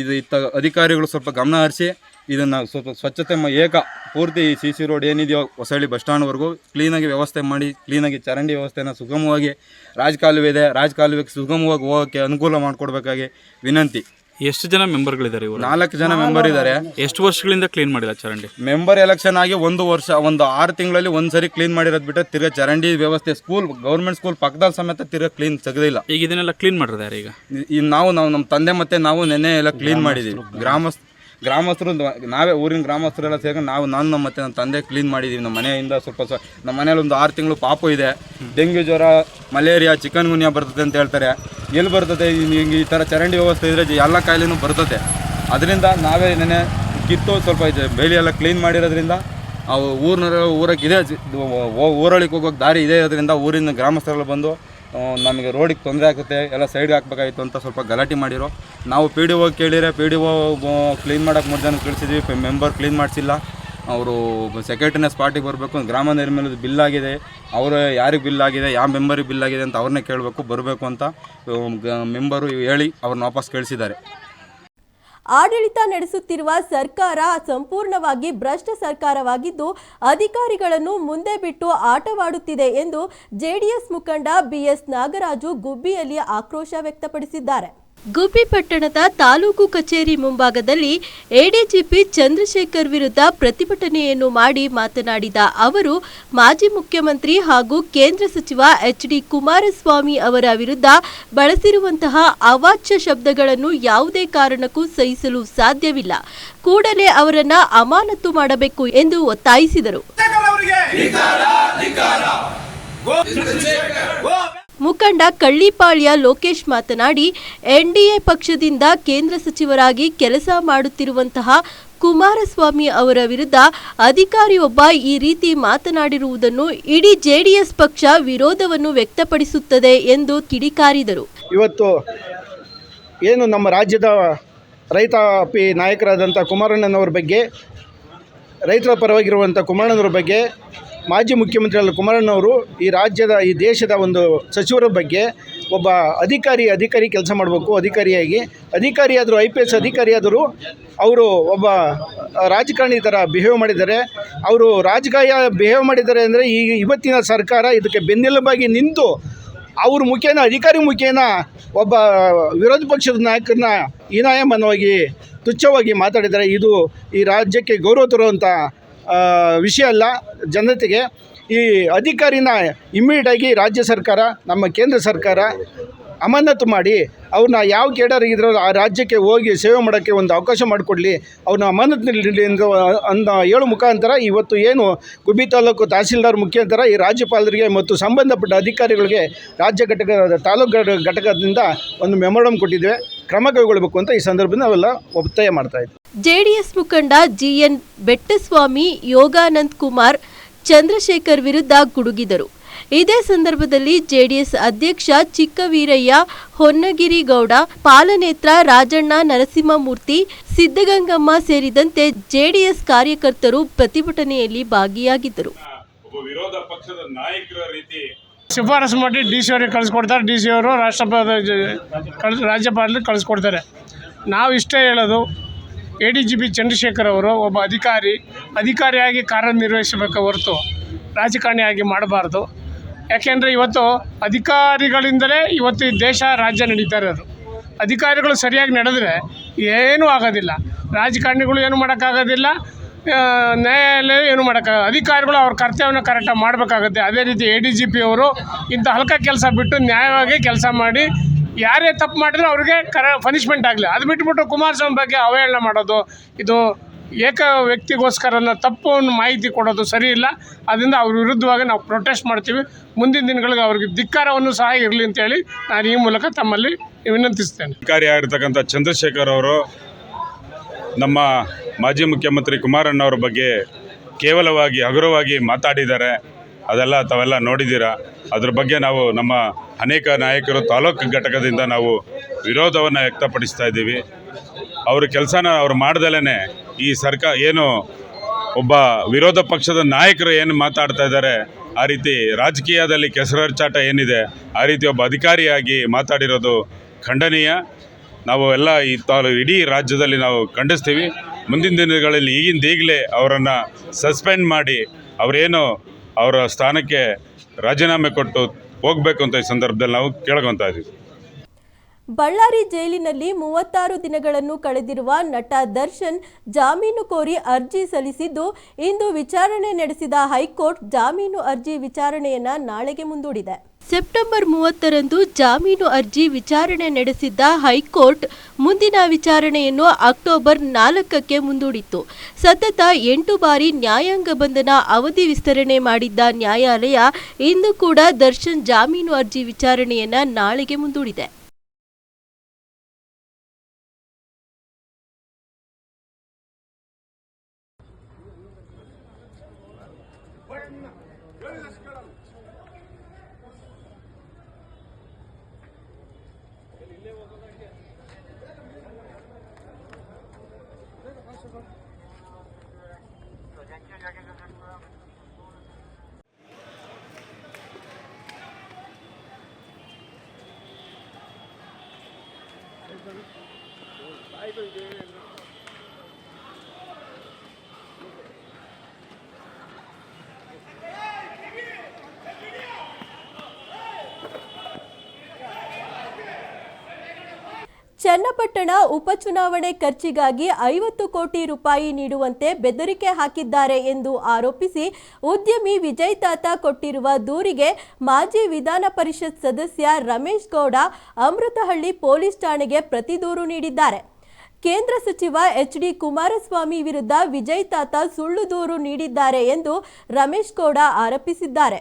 ಇದು ಇತ್ತ ಅಧಿಕಾರಿಗಳು ಸ್ವಲ್ಪ ಗಮನ ಹರಿಸಿ ಇದನ್ನು ಸ್ವಲ್ಪ ಸ್ವಚ್ಛತೆ ಏಕ ಪೂರ್ತಿ ಈ ಸಿ ಸಿ ರೋಡ್ ಏನಿದೆಯೋ ಹೊಸಳ್ಳಿ ಬಸ್ ಸ್ಟ್ಯಾಂಡ್ವರೆಗೂ ಕ್ಲೀನಾಗಿ ವ್ಯವಸ್ಥೆ ಮಾಡಿ, ಕ್ಲೀನಾಗಿ ಚರಂಡಿ ವ್ಯವಸ್ಥೆನ ಸುಗಮವಾಗಿ ರಾಜಕಾಲುವೆ ಇದೆ, ರಾಜಕಾಲುವೆಗೆ ಸುಗಮವಾಗಿ ಹೋಗೋಕ್ಕೆ ಅನುಕೂಲ ಮಾಡಿಕೊಡ್ಬೇಕಾಗಿ ವಿನಂತಿ. ಎಷ್ಟು ಜನ ಮೆಂಬರ್ಗಳಿದ್ದಾರೆ ಇವರು? ನಾಲ್ಕು ಜನ ಮೆಂಬರ್ ಇದ್ದಾರೆ. ಎಷ್ಟು ವರ್ಷಗಳಿಂದ ಕ್ಲೀನ್ ಮಾಡಿಲ್ಲ ಚರಂಡಿ? ಮೆಂಬರ್ ಎಲೆಕ್ಷನ್ ಆಗಿ ಒಂದು ವರ್ಷ ಒಂದು ಆರು ತಿಂಗಳಲ್ಲಿ ಒಂದು ಸರಿ ಕ್ಲೀನ್ ಮಾಡಿರೋದು ಬಿಟ್ಟರೆ ತಿರ್ಗಾ ಚರಂಡಿ ವ್ಯವಸ್ಥೆ ಸ್ಕೂಲ್ ಗೌರ್ಮೆಂಟ್ ಸ್ಕೂಲ್ ಪಕ್ಕದಲ್ಲಿ ಸಮೇತ ತಿರ್ಗಾ ಕ್ಲೀನ್ ತೆಗೆದಿಲ್ಲ. ಈಗ ಇದನ್ನೆಲ್ಲ ಕ್ಲೀನ್ ಮಾಡಿದ್ದಾರೆ ಈಗ ಈ ನಾವು ನಾವು ನಮ್ಮ ತಂದೆ ಮತ್ತೆ ನಾವು ನೆನ್ನೆ ಎಲ್ಲ ಕ್ಲೀನ್ ಮಾಡಿದ್ದೀವಿ ಗ್ರಾಮಸ್ ಗ್ರಾಮಸ್ಥರು ನಾವೇ ಊರಿನ ಗ್ರಾಮಸ್ಥರೆಲ್ಲ ಸೇರ್ಕೊಂಡು ನಾವು, ನಾನು ಮತ್ತೆ ನನ್ನ ತಂದೆ ಕ್ಲೀನ್ ಮಾಡಿದ್ದೀವಿ ನಮ್ಮ ಮನೆಯಿಂದ ಸ್ವಲ್ಪ ಸ್ವಲ್ಪ ನಮ್ಮ ಮನೇಲಿ ಒಂದು ಆರು ತಿಂಗಳು ಪಾಪು ಇದೆ. ಡೆಂಗ್ಯೂ ಜ್ವರ, ಮಲೇರಿಯಾ, ಚಿಕನ್ ಗುನ್ಯಾ ಬರ್ತದೆ ಅಂತ ಹೇಳ್ತಾರೆ. ಎಲ್ಲಿ ಬರ್ತದೆ? ಈ- ಥರ ಚರಂಡಿ ವ್ಯವಸ್ಥೆ ಇದ್ರೆ ಎಲ್ಲ ಕಾಯಿಲೆನೂ ಬರ್ತದೆ. ಅದರಿಂದ ನಾವೇ ನೆನೆ ಕಿತ್ತು ಸ್ವಲ್ಪ ಬೇಲಿ ಎಲ್ಲ ಕ್ಲೀನ್ ಮಾಡಿರೋದ್ರಿಂದ ಅವು ಊರಿನ ಊರಕ್ಕೆ ಇದೆ ಊರಳಿಗೆ ಹೋಗೋಕೆ ದಾರಿ ಇದೆ ಇರೋದ್ರಿಂದ ಊರಿನ ಗ್ರಾಮಸ್ಥರೆಲ್ಲ ಬಂದು ನಮಗೆ ರೋಡಿಗೆ ತೊಂದರೆ ಆಗುತ್ತೆ, ಎಲ್ಲ ಸೈಡ್ಗೆ ಹಾಕ್ಬೇಕಾಗಿತ್ತು ಅಂತ ಸ್ವಲ್ಪ ಗಲಾಟೆ ಮಾಡಿರೋ. ನಾವು ಪಿ ಡಿ ಒ ಕೇಳಿದರೆ ಪಿ ಡಿ ಒ ಕ್ಲೀನ್ ಮಾಡೋಕ್ಕೆ ಮೂರು ಜನ ಕಳಿಸಿದ್ವಿ ಮೆಂಬರ್ ಕ್ಲೀನ್ ಮಾಡಿಸಿಲ್ಲ. ಅವರು ಸೆಕ್ರೆಟರಿನ ಸ್ಪಾಟಿಗೆ ಬರಬೇಕು, ಗ್ರಾಮ ನಿರ್ಮಲದ ಬಿಲ್ ಆಗಿದೆ, ಅವರು ಯಾರಿಗೆ ಬಿಲ್ ಆಗಿದೆ, ಯಾವ ಮೆಂಬರಿಗೆ ಬಿಲ್ ಆಗಿದೆ ಅಂತ ಅವ್ರನ್ನೇ ಕೇಳಬೇಕು, ಬರಬೇಕು ಅಂತ ಮೆಂಬರು ಹೇಳಿ ಅವ್ರನ್ನ ವಾಪಸ್ ಕಳಿಸಿದ್ದಾರೆ. ಆಡಳಿತ ನಡೆಸುತ್ತಿರುವ ಸರ್ಕಾರ ಸಂಪೂರ್ಣವಾಗಿ ಭ್ರಷ್ಟ ಸರ್ಕಾರವಾಗಿದ್ದು, ಅಧಿಕಾರಿಗಳನ್ನು ಮುಂದೆ ಬಿಟ್ಟು ಆಟವಾಡುತ್ತಿದೆ ಎಂದು ಜೆಡಿಎಸ್ ಮುಖಂಡ ಬಿಎಸ್ ನಾಗರಾಜು ಗುಬ್ಬಿಯಲ್ಲಿ ಆಕ್ರೋಶ ವ್ಯಕ್ತಪಡಿಸಿದ್ದಾರೆ. ಗುಬ್ಬಿ ಪಟ್ಟಣದ ತಾಲೂಕು ಕಚೇರಿ ಮುಂಭಾಗದಲ್ಲಿ ಎಡಿಜಿಪಿ ಚಂದ್ರಶೇಖರ್ ವಿರುದ್ಧ ಪ್ರತಿಭಟನೆಯನ್ನು ಮಾಡಿ ಮಾತನಾಡಿದ ಅವರು ಮಾಜಿ ಮುಖ್ಯಮಂತ್ರಿ ಹಾಗೂ ಕೇಂದ್ರ ಸಚಿವ ಎಚ್ ಡಿ ಕುಮಾರಸ್ವಾಮಿ ಅವರ ವಿರುದ್ಧ ಬಳಸಿರುವಂತಹ ಅವಾಚ್ಯ ಶಬ್ದಗಳನ್ನು ಯಾವುದೇ ಕಾರಣಕ್ಕೂ ಸಹಿಸಲು ಸಾಧ್ಯವಿಲ್ಲ. ಕೂಡಲೇ ಅವರನ್ನ ಅಮಾನತು ಮಾಡಬೇಕು ಎಂದು ಒತ್ತಾಯಿಸಿದರು. ಮುಖಂಡ ಕಳ್ಳಿಪಾಳ್ಯ ಲೋಕೇಶ್ ಮಾತನಾಡಿ, ಎನ್ಡಿಎ ಪಕ್ಷದಿಂದ ಕೇಂದ್ರ ಸಚಿವರಾಗಿ ಕೆಲಸ ಮಾಡುತ್ತಿರುವಂತಹ ಕುಮಾರಸ್ವಾಮಿ ಅವರ ವಿರುದ್ಧ ಅಧಿಕಾರಿಯೊಬ್ಬ ಈ ರೀತಿ ಮಾತನಾಡಿರುವುದನ್ನು ಇಡೀ ಜೆಡಿಎಸ್ ಪಕ್ಷ ವಿರೋಧವನ್ನು ವ್ಯಕ್ತಪಡಿಸುತ್ತದೆ ಎಂದು ಕಿಡಿಕಾರಿದರು. ಇವತ್ತು ಏನು ನಮ್ಮ ರಾಜ್ಯದ ರೈತಾಪಿ ನಾಯಕರಾದಂಥ ಕುಮಾರಣ್ಣನವ್ರ ಬಗ್ಗೆ, ರೈತರ ಪರವಾಗಿರುವಂಥ ಕುಮಾರಣ್ಣನವ್ರ ಬಗ್ಗೆ ಮಾಜಿ ಮುಖ್ಯಮಂತ್ರಿಗಳ ಕುಮಾರಣ್ಣವರು ಈ ರಾಜ್ಯದ, ಈ ದೇಶದ ಒಂದು ಸಚಿವರ ಬಗ್ಗೆ ಒಬ್ಬ ಅಧಿಕಾರಿ ಅಧಿಕಾರಿ ಕೆಲಸ ಮಾಡಬೇಕು, ಅಧಿಕಾರಿಯಾಗಿ, ಅಧಿಕಾರಿಯಾದರೂ, ಐ ಪಿ ಎಸ್ ಅಧಿಕಾರಿಯಾದರೂ, ಅವರು ಒಬ್ಬ ರಾಜಕಾರಣಿ ಥರ ಬಿಹೇವ್ ಮಾಡಿದ್ದಾರೆ. ಅವರು ರಾಜಕಾಯ ಬಿಹೇವ್ ಮಾಡಿದ್ದಾರೆ ಅಂದರೆ ಈ ಇವತ್ತಿನ ಸರ್ಕಾರ ಇದಕ್ಕೆ ಬೆನ್ನೆಲುಬಾಗಿ ನಿಂತು ಅವ್ರ ಮುಖೇನ, ಅಧಿಕಾರಿ ಮುಖೇನ ಒಬ್ಬ ವಿರೋಧ ಪಕ್ಷದ ನಾಯಕರನ್ನ ಹೀನಾಯಮಾನವಾಗಿ, ತುಚ್ಛವಾಗಿ ಮಾತಾಡಿದ್ದಾರೆ. ಇದು ಈ ರಾಜ್ಯಕ್ಕೆ ಗೌರವ ತರುವಂಥ ವಿಷಯ ಅಲ್ಲ. ಜನತೆಗೆ ಈ ಅಧಿಕಾರಿನ ಇಮ್ಮಿಡಿಯೇಟಾಗಿ ರಾಜ್ಯ ಸರ್ಕಾರ, ನಮ್ಮ ಕೇಂದ್ರ ಸರ್ಕಾರ ಅಮಾನತು ಮಾಡಿ, ಅವ್ರನ್ನ ಯಾವ ಕೇಡರಿಗಿದ್ರೋ ಆ ರಾಜ್ಯಕ್ಕೆ ಹೋಗಿ ಸೇವೆ ಮಾಡೋಕ್ಕೆ ಒಂದು ಅವಕಾಶ ಮಾಡಿಕೊಡ್ಲಿ. ಅವ್ರನ್ನ ಎಂದು ಅಂದ ಏಳು ಮುಖಾಂತರ ಇವತ್ತು ಏನು ಗುಬ್ಬಿ ತಾಲೂಕು ತಹಸೀಲ್ದಾರ್ ಮುಖಾಂತರ ಈ ರಾಜ್ಯಪಾಲರಿಗೆ ಮತ್ತು ಸಂಬಂಧಪಟ್ಟ ಅಧಿಕಾರಿಗಳಿಗೆ ರಾಜ್ಯ ಘಟಕ ತಾಲೂಕು ಘಟಕದಿಂದ ಒಂದು ಮೆಮೊರಂ ಕೊಟ್ಟಿದ್ದೇವೆ. ಕ್ರಮ ಕೈಗೊಳ್ಳಬೇಕು ಅಂತ ಈ ಸಂದರ್ಭದಲ್ಲಿ ನಾವೆಲ್ಲ ಒತ್ತಾಯ ಮಾಡ್ತಾ ಜೆಡಿಎಸ್ ಮುಖಂಡ ಜಿಎನ್ ಬೆಟ್ಟಸ್ವಾಮಿ ಯೋಗಾನಂದ್ ಕುಮಾರ್ ಚಂದ್ರಶೇಖರ್ ವಿರುದ್ಧ ಗುಡುಗಿದರು. ಇದೇ ಸಂದರ್ಭದಲ್ಲಿ ಜೆಡಿಎಸ್ ಅಧ್ಯಕ್ಷ ಚಿಕ್ಕವೀರಯ್ಯ ಹೊನ್ನಗಿರಿಗೌಡ ಪಾಲನೇತ್ರ ರಾಜಣ್ಣ ನರಸಿಂಹಮೂರ್ತಿ ಸಿದ್ದಗಂಗಮ್ಮ ಸೇರಿದಂತೆ ಜೆಡಿಎಸ್ ಕಾರ್ಯಕರ್ತರು ಪ್ರತಿಭಟನೆಯಲ್ಲಿ ಭಾಗಿಯಾಗಿದ್ದರು. ಒಬ್ಬ ವಿರೋಧ ಪಕ್ಷದ ನಾಯಕರ ರೀತಿ ಶಿಫಾರಸು ಮಾಡಿ ಡಿ ಸಿ ಅವರಿಗೆ ಕಳಿಸ್ಕೊಡ್ತಾರೆ. ಡಿ ಸಿ ಅವರು ರಾಷ್ಟ್ರಪತಿ ರಾಜ್ಯಪಾಲರಿಗೆ ಕಳಿಸ್ಕೊಡ್ತಾರೆ. ನಾವು ಇಷ್ಟೇ ಹೇಳೋದು A D G P Chandrashekhar ಅವರು ಒಬ್ಬ ಅಧಿಕಾರಿ, ಅಧಿಕಾರಿಯಾಗಿ ಕಾರ್ಯನಿರ್ವಹಿಸಬೇಕು ಹೊರತು ರಾಜಕಾರಣಿಯಾಗಿ ಮಾಡಬಾರ್ದು. ಯಾಕೆಂದರೆ ಇವತ್ತು ಅಧಿಕಾರಿಗಳಿಂದಲೇ ಇವತ್ತು ಈ ದೇಶ, ರಾಜ್ಯ ನಡೀತಾ ಇರೋದು. ಅಧಿಕಾರಿಗಳು ಸರಿಯಾಗಿ ನಡೆದ್ರೆ ಏನೂ ಆಗೋದಿಲ್ಲ. ರಾಜಕಾರಣಿಗಳು ಏನು ಮಾಡೋಕ್ಕಾಗೋದಿಲ್ಲ. ನ್ಯಾಯಾಲಯ ಏನು ಮಾಡೋಕ್ಕಾಗ, ಅಧಿಕಾರಿಗಳು ಅವ್ರ ಕರ್ತವ್ಯನ ಕರೆಕ್ಟಾಗಿ ಮಾಡಬೇಕಾಗುತ್ತೆ. ಅದೇ ರೀತಿ ಎ ಡಿ ಜಿ ಪಿ ಅವರು ಇಂಥ ಹಲ್ಕ ಕೆಲಸ ಬಿಟ್ಟು ನ್ಯಾಯವಾಗಿ ಕೆಲಸ ಮಾಡಿ ಯಾರೇ ತಪ್ಪು ಮಾಡಿದ್ರು ಅವ್ರಿಗೆ ಕರ ಪನಿಷ್ಮೆಂಟ್ ಆಗಲಿ. ಅದು ಬಿಟ್ಬಿಟ್ಟು ಕುಮಾರಸ್ವಾಮಿ ಬಗ್ಗೆ ಅವಹೇಳನ ಮಾಡೋದು, ಇದು ಏಕ ವ್ಯಕ್ತಿಗೋಸ್ಕರನ ತಪ್ಪು ಮಾಹಿತಿ ಕೊಡೋದು ಸರಿ ಇಲ್ಲ. ಅದರಿಂದ ಅವ್ರ ವಿರುದ್ಧವಾಗಿ ನಾವು ಪ್ರೊಟೆಸ್ಟ್ ಮಾಡ್ತೀವಿ. ಮುಂದಿನ ದಿನಗಳಿಗೆ ಅವ್ರಿಗೆ ಧಿಕ್ಕಾರವನ್ನು ಸಹ ಇರಲಿ ಅಂತೇಳಿ ನಾನು ಈ ಮೂಲಕ ತಮ್ಮಲ್ಲಿ ವಿನಂತಿಸ್ತೇನೆ. ಅಧಿಕಾರಿಯಾಗಿರ್ತಕ್ಕಂಥ ಚಂದ್ರಶೇಖರ್ ಅವರು ನಮ್ಮ ಮಾಜಿ ಮುಖ್ಯಮಂತ್ರಿ ಕುಮಾರಣ್ಣವ್ರ ಬಗ್ಗೆ ಕೇವಲವಾಗಿ ಹಗುರವಾಗಿ ಮಾತಾಡಿದ್ದಾರೆ. ಅದೆಲ್ಲ ತಾವೆಲ್ಲ ನೋಡಿದ್ದೀರಾ? ಅದ್ರ ಬಗ್ಗೆ ನಾವು ನಮ್ಮ ಅನೇಕ ನಾಯಕರು ತಾಲೂಕು ಘಟಕದಿಂದ ನಾವು ವಿರೋಧವನ್ನು ವ್ಯಕ್ತಪಡಿಸ್ತಾ ಇದ್ದೀವಿ. ಅವ್ರ ಕೆಲಸನ ಅವ್ರು ಮಾಡ್ದಲೇ ಈ ಸರ್ಕಾರ ಏನು ಒಬ್ಬ ವಿರೋಧ ಪಕ್ಷದ ನಾಯಕರು ಏನು ಮಾತಾಡ್ತಾ ಇದ್ದಾರೆ, ಆ ರೀತಿ ರಾಜಕೀಯದಲ್ಲಿ ಕೆಸರಚಾಟ ಏನಿದೆ, ಆ ರೀತಿ ಒಬ್ಬ ಅಧಿಕಾರಿಯಾಗಿ ಮಾತಾಡಿರೋದು ಖಂಡನೀಯ. ನಾವು ಎಲ್ಲ ಈ ತಾಲೂ ಇಡೀ ರಾಜ್ಯದಲ್ಲಿ ನಾವು ಖಂಡಿಸ್ತೀವಿ. ಮುಂದಿನ ದಿನಗಳಲ್ಲಿ ಈಗಿಂದ ಈಗಲೇ ಅವರನ್ನು ಸಸ್ಪೆಂಡ್ ಮಾಡಿ ಅವರೇನು ಅವರ ಸ್ಥಾನಕ್ಕೆ ರಾಜೀನಾಮೆ ಕೊಟ್ಟು ಹೋಗಬೇಕು ಅಂತ ಈ ಸಂದರ್ಭದಲ್ಲಿ ನಾವು ಕೇಳ್ಕೊತಾ ಇದ್ದೀವಿ. ಬಳ್ಳಾರಿ ಜೈಲಿನಲ್ಲಿ ಮೂವತ್ತಾರು ದಿನಗಳನ್ನು ಕಳೆದಿರುವ ನಟ ದರ್ಶನ್ ಜಾಮೀನು ಕೋರಿ ಅರ್ಜಿ ಸಲ್ಲಿಸಿದ್ದು, ಇಂದು ವಿಚಾರಣೆ ನಡೆಸಿದ ಹೈಕೋರ್ಟ್ ಜಾಮೀನು ಅರ್ಜಿ ವಿಚಾರಣೆಯನ್ನ ನಾಳೆಗೆ ಮುಂದೂಡಿದೆ. ಸೆಪ್ಟೆಂಬರ್ ಮೂವತ್ತರಂದು ಜಾಮೀನು ಅರ್ಜಿ ವಿಚಾರಣೆ ನಡೆಸಿದ್ದ ಹೈಕೋರ್ಟ್ ಮುಂದಿನ ವಿಚಾರಣೆಯನ್ನು ಅಕ್ಟೋಬರ್ ನಾಲ್ಕಕ್ಕೆ ಮುಂದೂಡಿತ್ತು. ಸತತ ಎಂಟು ಬಾರಿ ನ್ಯಾಯಾಂಗ ಬಂಧನ ಅವಧಿ ವಿಸ್ತರಣೆ ಮಾಡಿದ್ದ ನ್ಯಾಯಾಲಯ ಇಂದು ಕೂಡ ದರ್ಶನ್ ಜಾಮೀನು ಅರ್ಜಿ ವಿಚಾರಣೆಯನ್ನು ನಾಳೆಗೆ ಮುಂದೂಡಿದೆ. ಚನ್ನಪಟ್ಟಣ ಉಪಚುನಾವಣೆ ಖರ್ಚಿಗಾಗಿ ಐವತ್ತು ಕೋಟಿ ರೂಪಾಯಿ ನೀಡುವಂತೆ ಬೆದರಿಕೆ ಹಾಕಿದ್ದಾರೆ ಎಂದು ಆರೋಪಿಸಿ ಉದ್ಯಮಿ ವಿಜಯ್ ತಾತ ಕೊಟ್ಟಿರುವ ದೂರಿಗೆ ಮಾಜಿ ವಿಧಾನ ಪರಿಷತ್ ಸದಸ್ಯ ರಮೇಶ್ ಗೌಡ ಅಮೃತಹಳ್ಳಿ ಪೊಲೀಸ್ ಠಾಣೆಗೆ ಪ್ರತಿ ದೂರು ನೀಡಿದ್ದಾರೆ. ಕೇಂದ್ರ ಸಚಿವ ಎಚ್ ಡಿ ಕುಮಾರಸ್ವಾಮಿ ವಿರುದ್ಧ ವಿಜಯ್ ತಾತ ಸುಳ್ಳು ದೂರು ನೀಡಿದ್ದಾರೆ ಎಂದು ರಮೇಶ್ ಗೌಡ ಆರೋಪಿಸಿದ್ದಾರೆ.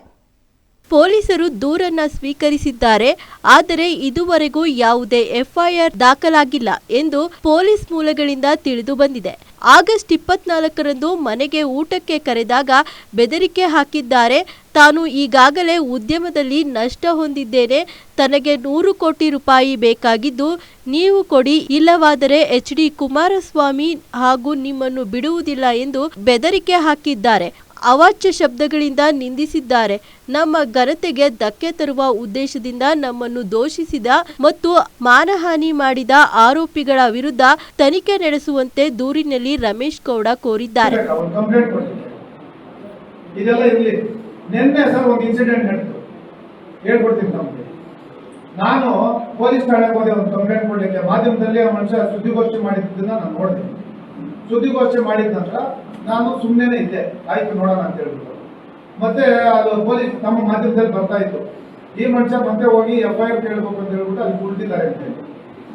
ಪೊಲೀಸರು ದೂರನ್ನ ಸ್ವೀಕರಿಸಿದ್ದಾರೆ, ಆದರೆ ಇದುವರೆಗೂ ಯಾವುದೇ ಎಫ್ಐಆರ್ ದಾಖಲಾಗಿಲ್ಲ ಎಂದು ಪೊಲೀಸ್ ಮೂಲಗಳಿಂದ ತಿಳಿದು ಬಂದಿದೆ. ಆಗಸ್ಟ್ ಇಪ್ಪತ್ನಾಲ್ಕರಂದು ಮನೆಗೆ ಊಟಕ್ಕೆ ಕರೆದಾಗ ಬೆದರಿಕೆ ಹಾಕಿದ್ದಾರೆ. ತಾನು ಈಗಾಗಲೇ ಉದ್ಯಮದಲ್ಲಿ ನಷ್ಟ ಹೊಂದಿದ್ದೇನೆ, ತನಗೆ ನೂರು ಕೋಟಿ ರೂಪಾಯಿ ಬೇಕಾಗಿದ್ದು ನೀವು ಕೊಡಿ, ಇಲ್ಲವಾದರೆ ಎಚ್ ಡಿ ಕುಮಾರಸ್ವಾಮಿ ಹಾಗೂ ನಿಮ್ಮನ್ನು ಬಿಡುವುದಿಲ್ಲ ಎಂದು ಬೆದರಿಕೆ ಹಾಕಿದ್ದಾರೆ. ಅವಾಚ್ಯ ಶಬ್ದಗಳಿಂದ ನಿಂದಿಸಿದ್ದಾರೆ. ನಮ್ಮ ಘನತೆಗೆ ಧಕ್ಕೆ ತರುವ ಉದ್ದೇಶದಿಂದ ನಮ್ಮನ್ನು ದೋಷಿಸಿದ ಮತ್ತು ಮಾನಹಾನಿ ಮಾಡಿದ ಆರೋಪಿಗಳ ವಿರುದ್ಧ ತನಿಖೆ ನಡೆಸುವಂತೆ ದೂರಿನಲ್ಲಿ ರಮೇಶ್ ಗೌಡ ಕೋರಿದ್ದಾರೆ. ನಾನು ಪೊಲೀಸ್ ಠಾಣೆಗೆ ಹೋದೆ ಒಂದು ಕಂಪ್ಲೇಂಟ್ ಕೊಡ್ಲಿಕ್ಕೆ. ಮಾಧ್ಯಮದಲ್ಲಿ ಆ ಮನುಷ್ಯ ಸುದ್ದಿಗೋಷ್ಠಿ ಮಾಡಿದ್ದನ್ನ ನಾನು ನೋಡಿದೆ ಸುದ್ದಿಗೋಷ್ಠಿ ಮಾಡಿದ ನಂತರ ನಾನು ಸುಮ್ಮನೆ ಇದ್ದೆ. ಆಯ್ತು ನೋಡೋಣ ಅಂತ ಹೇಳ್ಬಿಟ್ಟು. ಮತ್ತೆ ಅದು ಪೊಲೀಸ್ ನಮ್ಮ ಮಾಧ್ಯಮದಲ್ಲಿ ಬರ್ತಾ ಇತ್ತು. ಈ ಮನುಷ್ಯ ಮತ್ತೆ ಹೋಗಿ ಎಫ್ ಐ ಆರ್ ಕೇಳಬೇಕು ಅಂತ ಹೇಳ್ಬಿಟ್ಟು ಅಲ್ಲಿ ಕುಳಿತಿದ್ದಾರೆ ಅಂತ ಹೇಳಿ.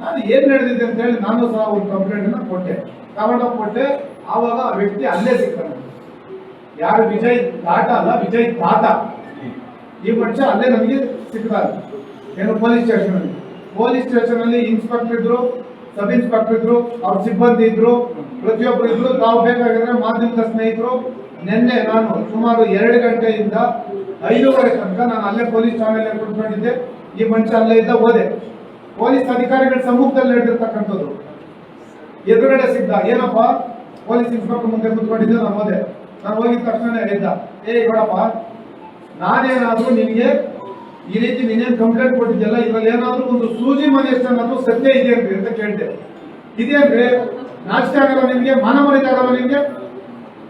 ನಾನು ಏನ್ ನಡೆದಿದೆ ಅಂತ ಹೇಳಿ ನಾನು ಸಹ ಒಂದು ಕಂಪ್ಲೇಂಟ್ ಅನ್ನ ಕೊಟ್ಟೆ. ತಗೊಂಡ ಕೊಟ್ಟೆ. ಆವಾಗ ಆ ವ್ಯಕ್ತಿ ಅಲ್ಲೇ ಸಿಗ್ತಾನೆ ಯಾರು ವಿಜಯ್ ದಾಟ ಅಲ್ಲ, ವಿಜಯ್ ತಾತ ಈ ಮನುಷ್ಯ ಅಲ್ಲೇ ನಮಗೆ ಸಿಗ್ತಾರೆ ಏನು ಪೊಲೀಸ್ ಸ್ಟೇಷನ್ ಅಲ್ಲಿ ಪೊಲೀಸ್ ಸ್ಟೇಷನ್ ಅಲ್ಲಿ ಇನ್ಸ್ಪೆಕ್ಟರ್ ಇದ್ರು. ಸಬ್ ಇನ್ಸ್ಪೆಕ್ಟರ್ ಇದ್ರು, ಅವ್ರ ಸಿಬ್ಬಂದಿ ಇದ್ರು ಪ್ರತಿಯೊಬ್ಬರು ಇದ್ರು, ತಾವು ಬೇಕಾಗಿದ್ರೆ ಮಾಧ್ಯಮದ ಸ್ನೇಹಿತರು, ನಿನ್ನೆ ನಾನು ಸುಮಾರು ಎರಡು ಗಂಟೆಯಿಂದ ಐದೂವರೆ ತನಕ ನಾನು ಅಲ್ಲೇ ಪೊಲೀಸ್ ಠಾಣೆಯಲ್ಲೇ ಕುತ್ಕೊಂಡಿದ್ದೆ. ಈ ಮನುಷ್ಯ ಅಲ್ಲೇ ಇದ್ದ ಹೋದೆ. ಪೊಲೀಸ್ ಅಧಿಕಾರಿಗಳ ಸಮ್ಮುಖದಲ್ಲಿ ನಡೆದಿರ್ತಕ್ಕಂಥದ್ದು. ಎದುರುಗಡೆ ಸಿದ್ಧ ಏನಪ್ಪ? ಪೊಲೀಸ್ ಇನ್ಸ್ಪೆಕ್ಟರ್ ಮುಂದೆ ಕುತ್ಕೊಂಡಿದ್ದೆ, ನಾನು ಓದೆ ನಾನು ಹೋಗಿದ ತಕ್ಷಣ ಇದ್ದ ಏ ನೋಡಪ್ಪ ನಾನೇನಾದ್ರೂ ನಿನಗೆ ಈ ರೀತಿ ನೀನೇನ್ ಕಂಪ್ಲೇಂಟ್ ಕೊಟ್ಟಿದ್ದೆಲ್ಲ ಇದ್ರಲ್ಲಿ ಏನಾದ್ರೂ ಒಂದು ಸೂಜಿ ಮನೆಯಷ್ಟನ್ನಾದ್ರೂ ಸತ್ಯ ಇದೆಯೇನ್ರಿ ಅಂತ ಕೇಳಿದೆ. ಇದೇನ್ರಿ ನಾಚಿಕೆ ಆಗಲ್ಲ ನಿಮಗೆ, ಮಾನ ಮರ್ಯಾದೆ ಆಗಲ್ಲ ನಿಮ್ಗೆ?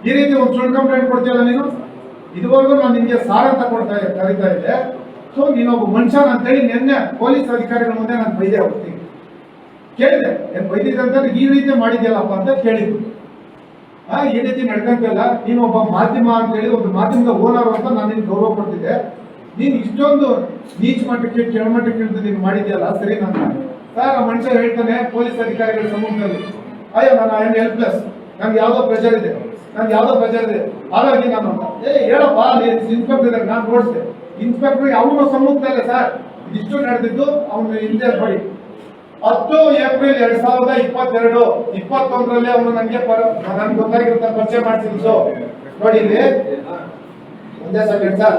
ಈ ರೀತಿ ಒಂದು ಸುಳ್ಳು ಕಂಪ್ಲೇಂಟ್ ಕೊಡ್ತೀಯಲ್ಲ ನೀನು? ಇದುವರೆಗೂ ನಾನು ನಿಮಗೆ ಸಾರ ಅಂತ ಕೊಡ್ತಾ ಕರೀತಾ ಇದ್ದೆ. ಸೊ ನೀನೊಬ್ಬ ಮನುಷ್ಯ ಅಂತೇಳಿ ನಿನ್ನೆ ಪೊಲೀಸ್ ಅಧಿಕಾರಿಗಳ ಮುಂದೆ ನಾನು ಬೈದೆ ಹೋಗ್ತೀನಿ. ಕೇಳಿದೆ, ಏನ್ ಬೈದಿದ್ದಂತ ಈ ರೀತಿ ಮಾಡಿದ್ಯಲ್ಲಪ್ಪ ಅಂತ ಕೇಳಿದ್ರು ಈ ರೀತಿ ನಡ್ಕಂತಲ್ಲ ನೀನೊಬ್ಬ ಮಾಧ್ಯಮ ಅಂತ ಹೇಳಿ ಒಂದು ಮಾಧ್ಯಮದ ಓನರ್ ಅಂತ ನಾನು ನಿನ್ಗೆ ಗೌರವ ಕೊಡ್ತಿದ್ದೆ. ನೀನು ಇಷ್ಟೊಂದು ನೀಚ ಮಟ್ಟಕ್ಕೆ ಕೆಳಮಟ್ಟಕ್ಕೆ ಇಳಿದು ನೀನು ಮಾಡಿದ್ಯಲ್ಲ ಸರಿ ನಾನು ಸರ್, ಆ ಮನುಷ್ಯ ಹೇಳ್ತಾನೆ, ಪೊಲೀಸ್ ಅಧಿಕಾರಿಗಳ ಸಮ್ಮುಖದಲ್ಲಿ ಅಯ್ಯೋ ನಾನು ಐ ಹೆಲ್ಪ್ಲೆಸ್ ನನ್ಗೆ ಯಾವ್ದೋ ಪ್ರೆಷರ್ ಇದೆ. ನನ್ಗೆ ಯಾವ್ದೋ ಪ್ರೆಷರ್ ಇದೆ. ಹಾಗಾಗಿ ನಾನು ಏ ಹೇಳಪ್ಪ ಇನ್ಸ್ಪೆಕ್ಟರ್ ಇದ್ದಾರೆ ನಾನು ನೋಡಿಸ್ದೆ ಇನ್ಸ್ಪೆಕ್ಟರ್ ಅವನು ಸಮ್ಮುಖದಲ್ಲೇ ಸರ್. ಇಷ್ಟು ನಡೆದಿದ್ದು ಅವನು ಹಿಂದೆ ಬಳಿ. ಹತ್ತು ಏಪ್ರಿಲ್ ಎರಡ್ ಸಾವಿರದ ಇಪ್ಪತ್ತೆರಡು, ಇಪ್ಪತ್ತೊಂದರಲ್ಲಿ ಅವನು ನನಗೆ ನನ್ಗೆ ಗೊತ್ತಾಗಿರುತ್ತೆ ಪರಿಚಯ ಮಾಡ್ತಿದ್ದು ನೋಡಿ ಒಂದೇ ಸೆಕೆಂಡ್ ಸರ್.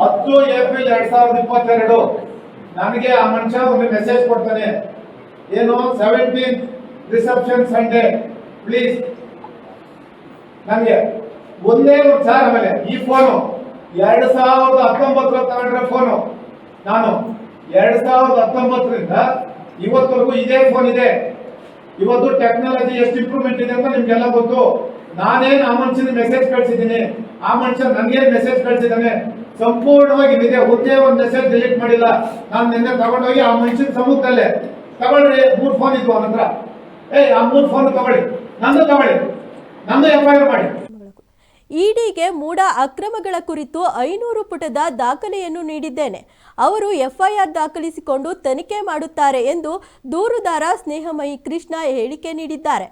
ಹತ್ತು ಏಪ್ರಿಲ್ ಎರಡ್ ಸಾವಿರದ ಇಪ್ಪತ್ತೆರಡು. ನನಗೆ ಆ ಮನುಷ್ಯ ಒಂದು ಮೆಸೇಜ್ ಕೊಡ್ತಾನೆ. ಏನು ಸೆವೆಂಟೀನ್ ರಿಸೆಪ್ಷನ್ ಸಂಡೇ ಪ್ಲೀಸ್ ನನಗೆ ಒಂದೇ ಒಂದು ಸರ್ ಆಮೇಲೆ ಈ ಫೋನು ಎರಡ್ ಸಾವಿರದ ಹತ್ತೊಂಬತ್ತರ ತಗೊಂಡ್ರೆ ಫೋನು ನಾನು ಎರಡ್ ಸಾವಿರದ ಹತ್ತೊಂಬತ್ತರಿಂದ ಇವತ್ತವರೆಗೂ ಇದೇ ಫೋನ್ ಇದೆ. ಇವತ್ತು ಟೆಕ್ನಾಲಜಿ ಎಷ್ಟು ಇಂಪ್ರೂವ್ಮೆಂಟ್ ಇದೆ ಅಂತ ನಿಮ್ಗೆಲ್ಲ ಗೊತ್ತು. ನಾನೇನು ಆ ಮನುಷ್ಯನ ಮೆಸೇಜ್ ಕಳ್ಸಿದ್ದೀನಿ. ಆ ಮನುಷ್ಯ ನನಗೇನು ಮೆಸೇಜ್ ಕಳ್ಸಿದ್ದಾನೆ? ಸಂಪೂರ್ಣವಾಗಿ ಇದೆ ಹುದ್ದೆ ಒಂದು ಮೆಸೇಜ್ ಡಿಲೀಟ್ ಮಾಡಿಲ್ಲ. ನಾನು ನಿನ್ನೆ ತಗೊಂಡೋಗಿ ಆ ಮನುಷ್ಯನ ಸಮ್ಮುಖದಲ್ಲೇ ತಗೊಳ್ರಿ, ಮೂರ್ ಫೋನ್ ಇದ್ವು ಅವನ ಹತ್ರ. ಏ ಆ ಮೂರ್ ಫೋನ್ ತಗೊಳ್ಳಿ. ನಂದು ತಗೊಳ್ಳಿ. ನಂದು ಎಫ್ ಐ ಆರ್ ಮಾಡಿ. ಇಡಿಗೆ ಮೂಡ ಅಕ್ರಮಗಳ ಕುರಿತು ಐನೂರು ಪುಟದ ದಾಖಲೆಯನ್ನು ನೀಡಿದ್ದೇನೆ. ಅವರು ಎಫ್ಐಆರ್ ದಾಖಲಿಸಿಕೊಂಡು ತನಿಖೆ ಮಾಡುತ್ತಾರೆ ಎಂದು ದೂರುದಾರ ಸ್ನೇಹಮಯಿ ಕೃಷ್ಣ ಹೇಳಿಕೆ ನೀಡಿದ್ದಾರೆ.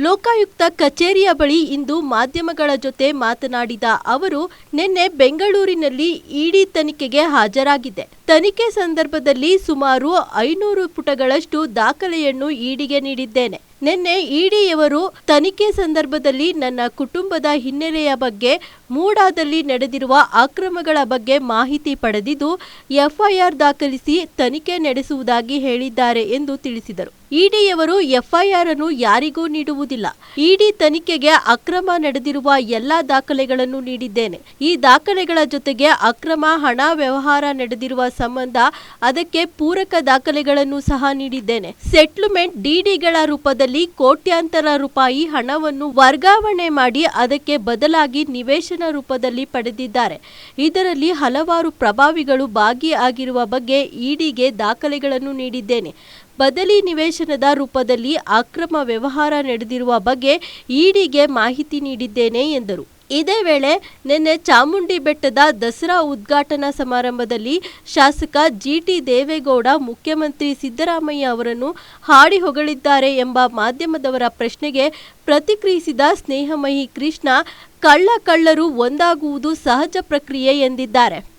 ಲೋಕಾಯುಕ್ತ ಕಚೇರಿಯ ಬಳಿ ಇಂದು ಮಾಧ್ಯಮಗಳ ಜೊತೆ ಮಾತನಾಡಿದ ಅವರು, ನಿನ್ನೆ ಬೆಂಗಳೂರಿನಲ್ಲಿ ಇಡಿ ತನಿಖೆಗೆ ಹಾಜರಾಗಿದ್ದೆ. ತನಿಖೆ ಸಂದರ್ಭದಲ್ಲಿ ಸುಮಾರು ಐನೂರು ಪುಟಗಳಷ್ಟು ದಾಖಲೆಯನ್ನು ಇಡಿಗೆ ನೀಡಿದ್ದೇನೆ. ನಿನ್ನೆ ಇಡಿಯವರು ತನಿಖೆ ಸಂದರ್ಭದಲ್ಲಿ ನನ್ನ ಕುಟುಂಬದ ಹಿನ್ನೆಲೆಯ ಬಗ್ಗೆ, ಮೂಡಾದಲ್ಲಿ ನಡೆದಿರುವ ಅಕ್ರಮಗಳ ಬಗ್ಗೆ ಮಾಹಿತಿ ಪಡೆದಿದ್ದು, ಎಫ್ಐಆರ್ ದಾಖಲಿಸಿ ತನಿಖೆ ನಡೆಸುವುದಾಗಿ ಹೇಳಿದ್ದಾರೆ ಎಂದು ತಿಳಿಸಿದರು. ಇಡಿಯವರು ಎಫ್ಐಆರ್ ಅನ್ನು ಯಾರಿಗೂ ನೀಡುವುದಿಲ್ಲ. ಇಡಿ ತನಿಖೆಗೆ ಅಕ್ರಮ ನಡೆದಿರುವ ಎಲ್ಲಾ ದಾಖಲೆಗಳನ್ನು ನೀಡಿದ್ದೇನೆ. ಈ ದಾಖಲೆಗಳ ಜೊತೆಗೆ ಅಕ್ರಮ ಹಣ ವ್ಯವಹಾರ ನಡೆದಿರುವ ಸಂಬಂಧ ಅದಕ್ಕೆ ಪೂರಕ ದಾಖಲೆಗಳನ್ನು ಸಹ ನೀಡಿದ್ದೇನೆ. ಸೆಟ್ಲ್ಮೆಂಟ್ ಡಿಡಿಗಳ ರೂಪದಲ್ಲಿ ಕೋಟ್ಯಾಂತರ ರೂಪಾಯಿ ಹಣವನ್ನು ವರ್ಗಾವಣೆ ಮಾಡಿ ಅದಕ್ಕೆ ಬದಲಾಗಿ ನಿವೇಶನ ರೂಪದಲ್ಲಿ ಪಡೆದಿದ್ದಾರೆ. ಇದರಲ್ಲಿ ಹಲವಾರು ಪ್ರಭಾವಿಗಳು ಭಾಗಿಯಾಗಿರುವ ಬಗ್ಗೆ ಇಡಿಗೆ ದಾಖಲೆಗಳನ್ನು ನೀಡಿದ್ದೇನೆ. ಬದಲಿ ನಿವೇಶನದ ರೂಪದಲ್ಲಿ ಅಕ್ರಮ ವ್ಯವಹಾರ ನಡೆದಿರುವ ಬಗ್ಗೆ ಇಡಿಗೆ ಮಾಹಿತಿ ನೀಡಿದ್ದೇನೆ ಎಂದರು. ಇದೇ ವೇಳೆ ನಿನ್ನೆ ಚಾಮುಂಡಿ ಬೆಟ್ಟದ ದಸರಾ ಉದ್ಘಾಟನಾ ಸಮಾರಂಭದಲ್ಲಿ ಶಾಸಕ ಜಿಟಿ ದೇವೇಗೌಡ, ಮುಖ್ಯಮಂತ್ರಿ ಸಿದ್ದರಾಮಯ್ಯ ಅವರನ್ನು ಹಾಡಿ ಹೊಗಳಿದ್ದಾರೆ ಎಂಬ ಮಾಧ್ಯಮದವರ ಪ್ರಶ್ನೆಗೆ ಪ್ರತಿಕ್ರಿಯಿಸಿದ ಸ್ನೇಹಮಯಿ ಕೃಷ್ಣ, ಕಳ್ಳ ಕಳ್ಳರು ಒಂದಾಗುವುದು ಸಹಜ ಪ್ರಕ್ರಿಯೆ ಎಂದಿದ್ದಾರೆ.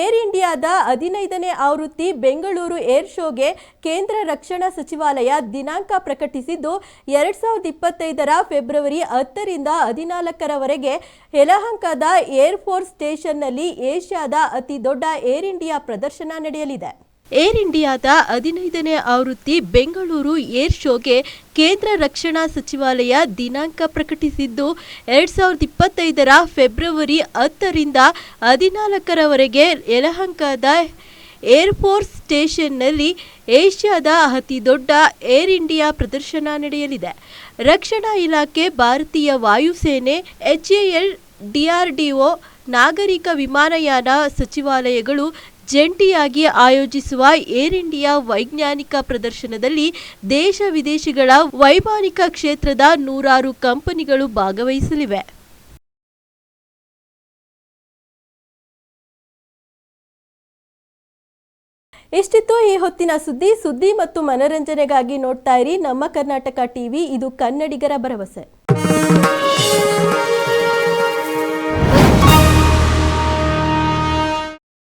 ಏರ್ ಇಂಡಿಯಾದ ಹದಿನೈದನೇ ಆವೃತ್ತಿ ಬೆಂಗಳೂರು ಏರ್ ಶೋಗೆ ಕೇಂದ್ರ ರಕ್ಷಣಾ ಸಚಿವಾಲಯ ದಿನಾಂಕ ಪ್ರಕಟಿಸಿದ್ದು, ಎರಡ್ ಸಾವಿರದ ಇಪ್ಪತ್ತೈದರ ಫೆಬ್ರವರಿ ಹತ್ತರಿಂದ ಹದಿನಾಲ್ಕರವರೆಗೆ ಯಲಹಂಕದ ಏರ್ ಫೋರ್ಸ್ ಸ್ಟೇಷನ್ನಲ್ಲಿ ಏಷ್ಯಾದ ಅತಿ ದೊಡ್ಡ ಏರ್ ಇಂಡಿಯಾ ಪ್ರದರ್ಶನ ನಡೆಯಲಿದೆ. ಏರ್ ಇಂಡಿಯಾದ ಹದಿನೈದನೇ ಆವೃತ್ತಿ ಬೆಂಗಳೂರು ಏರ್ ಶೋಗೆ ಕೇಂದ್ರ ರಕ್ಷಣಾ ಸಚಿವಾಲಯ ದಿನಾಂಕ ಪ್ರಕಟಿಸಿದ್ದು, ಎರಡ್ ಸಾವಿರದ ಇಪ್ಪತ್ತೈದರ ಫೆಬ್ರವರಿ ಹತ್ತರಿಂದ ಹದಿನಾಲ್ಕರವರೆಗೆ ಯಲಹಂಕದ ಏರ್ಫೋರ್ಸ್ ಸ್ಟೇಷನ್ನಲ್ಲಿ ಏಷ್ಯಾದ ಅತಿ ದೊಡ್ಡ ಏರ್ ಇಂಡಿಯಾ ಪ್ರದರ್ಶನ ನಡೆಯಲಿದೆ. ರಕ್ಷಣಾ ಇಲಾಖೆ ಭಾರತೀಯ ವಾಯುಸೇನೆ ಎಚ್ಎಎಲ್ ಡಿಆರ್ಡಿಒ ನಾಗರಿಕ ವಿಮಾನಯಾನ ಸಚಿವಾಲಯಗಳು ಜಂಟಿಯಾಗಿ ಆಯೋಜಿಸುವ ಏರ್ ಇಂಡಿಯಾ ವೈಜ್ಞಾನಿಕ ಪ್ರದರ್ಶನದಲ್ಲಿ ದೇಶ ವಿದೇಶಗಳ ವೈಮಾನಿಕ ಕ್ಷೇತ್ರದ ನೂರಾರು ಕಂಪನಿಗಳು ಭಾಗವಹಿಸಲಿವೆ. ಇಷ್ಟಿತ್ತು ಈ ಹೊತ್ತಿನ ಸುದ್ದಿ ಸುದ್ದಿ ಮತ್ತು ಮನರಂಜನೆಗಾಗಿ ನೋಡ್ತಾ ಇರಿ ನಮ್ಮ ಕರ್ನಾಟಕ ಟಿವಿ, ಇದು ಕನ್ನಡಿಗರ ಭರವಸೆ.